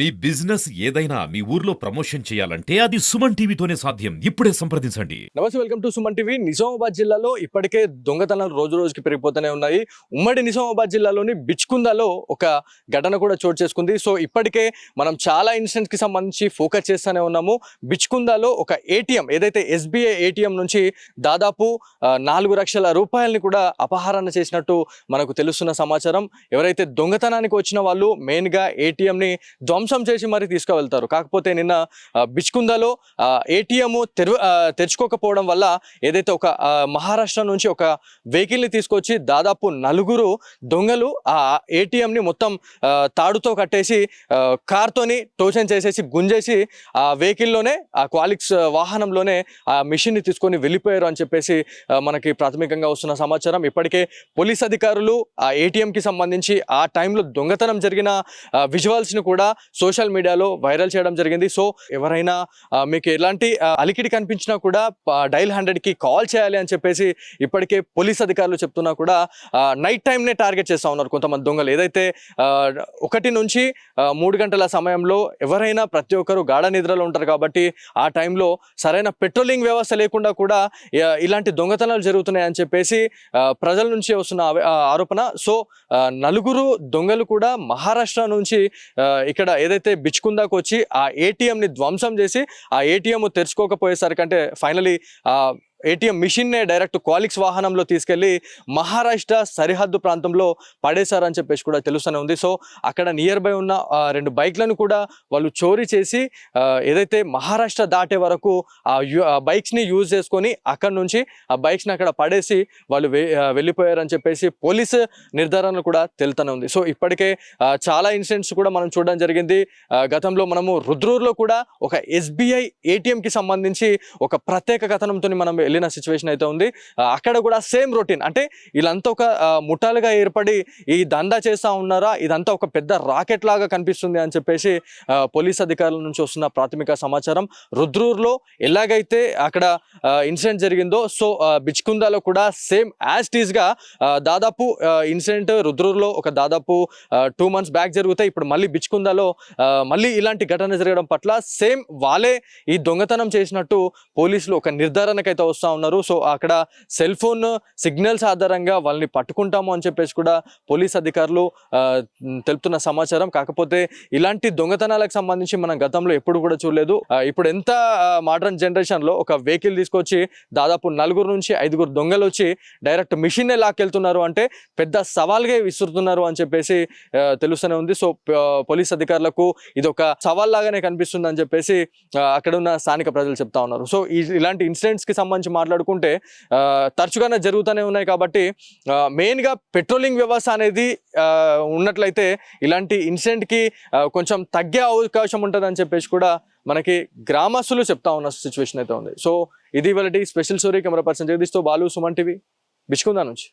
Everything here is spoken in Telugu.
మీ బిజినెస్ ఏదైనా మీ ఊర్లో ప్రమోషన్ చేయాలంటే అది సుమన్ టీవీతోనే సాధ్యం. ఇప్పుడే సంప్రదించండి. నమస్తే welcome to Suman TV. Nizamabad జిల్లాలో ఇప్పటికే దొంగతనాలు రోజు రోజుకి పెరిగిపోతూనే ఉన్నాయి. ఉమ్మడి నిజామాబాద్ జిల్లాలోని బిచ్కుందాలో ఒక ఘటన కూడా చోటు చేసుకుంది. సో ఇప్పటికే మనం చాలా ఇన్సిడెంట్స్కి సంబంధించి ఫోకస్ చేస్తూనే ఉన్నాము. బిచ్కుందాలో ఒక ఏటీఎం ఏదైతే ఎస్బీఐ ఏటీఎం నుంచి దాదాపు నాలుగు లక్షల రూపాయలని కూడా అపహరణ చేసినట్టు మనకు తెలుస్తున్న సమాచారం. ఎవరైతే దొంగతనానికి వచ్చిన వాళ్ళు మెయిన్గా ఏటీఎంని ధ్వంస చేసి మరి తీసుకువెళ్తారు. కాకపోతే నిన్న బిచ్కుందలో ఏటీఎం తెరు తెరుచుకోకపోవడం వల్ల ఏదైతే ఒక మహారాష్ట్ర నుంచి ఒక వెహికల్ని తీసుకొచ్చి దాదాపు నలుగురు దొంగలు ఆ ఏటీఎంని మొత్తం తాడుతో కట్టేసి కార్తోని టోషన్ చేసేసి గుంజేసి ఆ వెహికల్లోనే ఆ క్వాలిక్స్ వాహనంలోనే ఆ మిషన్ని తీసుకొని వెళ్ళిపోయారు అని చెప్పేసి మనకి ప్రాథమికంగా వస్తున్న సమాచారం. ఇప్పటికే పోలీస్ అధికారులు ఆ ఏటీఎంకి సంబంధించి ఆ టైంలో దొంగతనం జరిగిన విజువల్స్ని కూడా సోషల్ మీడియాలో వైరల్ చేయడం జరిగింది. సో ఎవరైనా మీకు ఎలాంటి అలికిడి కనిపించినా కూడా డైల్ హండ్రెడ్కి కాల్ చేయాలి అని చెప్పేసి ఇప్పటికే పోలీస్ అధికారులు చెప్తున్నా కూడా నైట్ టైంనే టార్గెట్ చేస్తూ ఉన్నారు కొంతమంది దొంగలు. ఏదైతే ఒకటి నుంచి మూడు గంటల సమయంలో ఎవరైనా ప్రతి ఒక్కరు గాఢ నిద్రలో ఉంటారు కాబట్టి ఆ టైంలో సరైన పెట్రోలింగ్ వ్యవస్థ లేకుండా కూడా ఇలాంటి దొంగతనాలు జరుగుతున్నాయి అని చెప్పేసి ప్రజల నుంచి వస్తున్న ఆరోపణ. సో నలుగురు దొంగలు కూడా మహారాష్ట్ర నుంచి ఇక్కడ ఏదైతే బిచ్కుందాకు వచ్చి ఆ ఏటీఎంని ధ్వంసం చేసి ఆ ఏటీఎం తెరుచుకోకపోయేసరికి అంటే ఫైనలీ ఏటీఎం మిషన్నే డైరెక్ట్ క్వాలిక్స్ వాహనంలో తీసుకెళ్ళి మహారాష్ట్ర సరిహద్దు ప్రాంతంలో పడేశారని చెప్పేసి కూడా తెలుస్తూనే ఉంది. సో అక్కడ నియర్ బై ఉన్న రెండు బైక్లను కూడా వాళ్ళు చోరీ చేసి ఏదైతే మహారాష్ట్ర దాటే వరకు ఆ బైక్స్ని యూజ్ చేసుకొని అక్కడ నుంచి ఆ బైక్స్ని అక్కడ పడేసి వాళ్ళు వె- వెళ్ళిపోయారని చెప్పేసి పోలీసు నిర్ధారణ కూడా తెలుతూనే ఉంది. సో ఇప్పటికే చాలా ఇన్సిడెంట్స్ కూడా మనం చూడడం జరిగింది. గతంలో మనము రుద్రూరులో కూడా ఒక ఎస్బీఐ ఏటీఎంకి సంబంధించి ఒక ప్రత్యేక కథనంతో మనం వెళ్ళిన సిచ్యువేషన్ అయితే ఉంది. అక్కడ కూడా సేమ్ రొటీన్ అంటే వీళ్ళంతా ఒక ముఠాలుగా ఏర్పడి ఈ దందా చేస్తూ ఉన్నారా? ఇదంతా ఒక పెద్ద రాకెట్ లాగా కనిపిస్తుంది అని చెప్పేసి పోలీస్ అధికారుల నుంచి వస్తున్న ప్రాథమిక సమాచారం. రుద్రూర్లో ఎలాగైతే అక్కడ ఇన్సిడెంట్ జరిగిందో సో బిచ్కుందాలో కూడా సేమ్ యాజ్ టీజ్గా దాదాపు ఇన్సిడెంట్ రుద్రూర్లో ఒక దాదాపు టూ మంత్స్ బ్యాక్ జరిగితే ఇప్పుడు మళ్ళీ బిచ్కుందాలో మళ్ళీ ఇలాంటి ఘటన జరగడం పట్ల సేమ్ వాళ్ళే ఈ దొంగతనం చేసినట్టు పోలీసులు ఒక నిర్ధారణకైతే వస్తూ ఉన్నారు. సో అక్కడ సెల్ ఫోన్ సిగ్నల్స్ ఆధారంగా వాళ్ళని పట్టుకుంటాము అని చెప్పేసి కూడా పోలీస్ అధికారులు తెలుపుతున్న సమాచారం. కాకపోతే ఇలాంటి దొంగతనాలకు సంబంధించి మనం గతంలో ఎప్పుడు కూడా చూడలేదు. ఇప్పుడు ఎంత మోడర్న్ జనరేషన్లో ఒక వెహికల్ తీసుకొచ్చి దాదాపు నలుగురు నుంచి ఐదుగురు దొంగలు వచ్చి డైరెక్ట్ మిషన్నే లాక్కెళ్తున్నారు అంటే పెద్ద సవాల్గా విసురుతున్నారు అని చెప్పేసి తెలుస్తూనే ఉంది. సో పోలీస్ అధికారులకు ఇది ఒక సవాల్ లాగానే కనిపిస్తుంది అని చెప్పేసి అక్కడ ఉన్న స్థానిక ప్రజలు చెప్తా ఉన్నారు. సో ఇలాంటి ఇన్సిడెంట్స్కి సంబంధించి మాట్లాడుకుంటే తరచుగానే జరుగుతూనే ఉన్నాయి కాబట్టి మెయిన్గా పెట్రోలింగ్ వ్యవస్థ అనేది ఉన్నట్లయితే ఇలాంటి ఇన్సిడెంట్కి కొంచెం తగ్గే అవకాశం ఉంటుందని చెప్పేసి కూడా మనకి గ్రామస్తులు చెప్తా ఉన్న సిచ్యువేషన్ అయితే ఉంది. సో ఇది వాళ్ళ స్పెషల్ స్టోరీ కెమెరా పర్సన్ జగదీష్తో బాలు సుమన్ టీవీ. బిచ్చుకుందా నుంచి.